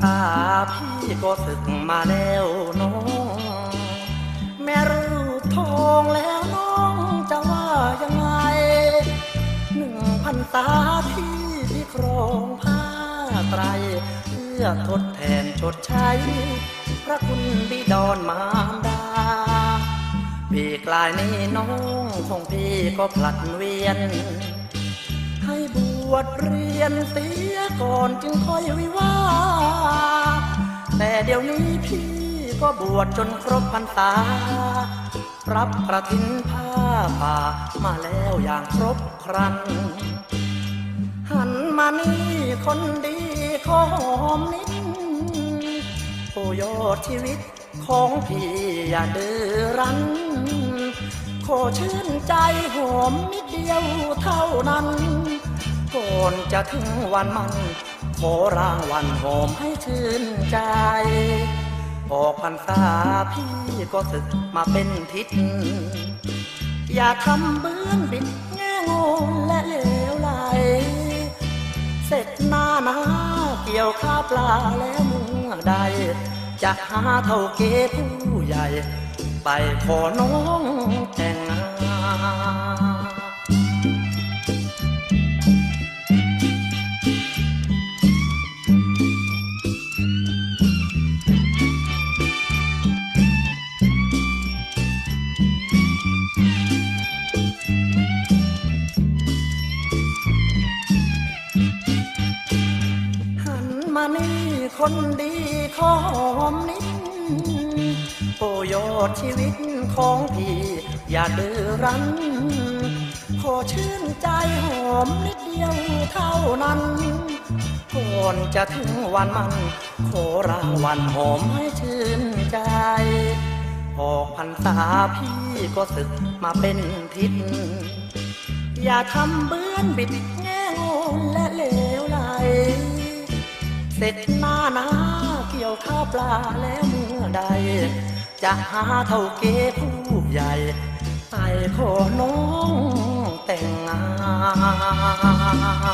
ษาพี่ก็ศึกมาแล้วน้องแม่รูปทองแล้วน้องจะว่ายังไงหนึ่งพันษาพี่ที่ครองผ้าไตรเพื่อทดแทนชดใช้ พระคุณบิดอนมารดาพี่กลายนี้น้องของพี่ก็ผลัดเวียน ให้บวชเรียนเสียก่อนจึงค่อยวิวา ก็บวชจนครบพรรษา รับกระถินผ้าป่ามาแล้วอย่างครบครัน หันมานี่คนดีขอหอมนิดโอ้ยอดชีวิตของพี่อย่าดื้อรั้น ขอชื่นใจหอมนิดเดียวเท่านั้นก่อนจะถึงวันมันขอรางวัลหอมให้ชื่นใจ ออกพรรษาพี่ก็ศึกมาเป็นทิศ อย่าทำเบื้องบิดแง่งงและเลวไหล เสร็จหน้านาเกี่ยวข้าปลาแล้วเมื่อใด จะหาเท่าเกผู้ใหญ่ ไปขอน้องแต่านี่คนดีขอหอมนิดโอ้ยดชีวิตของพี่ อย่าดื้อรั้น ขอชื่นใจหอมนิดเดียวเท่านั้นก่อนจะถึงวันมัน ขอรางวัลหอมให้ชื่นใจออกพรรษาพี่ก็ศึกมาเป็นทิศอย่าทำเบื้อนบิดแง่งแล ร็จหน้านาเกี่ยวข้าวปลาแล้วเมื่อใด จะหาเท่าเกผู้ใหญ่ไปขอน้องแต่งงาน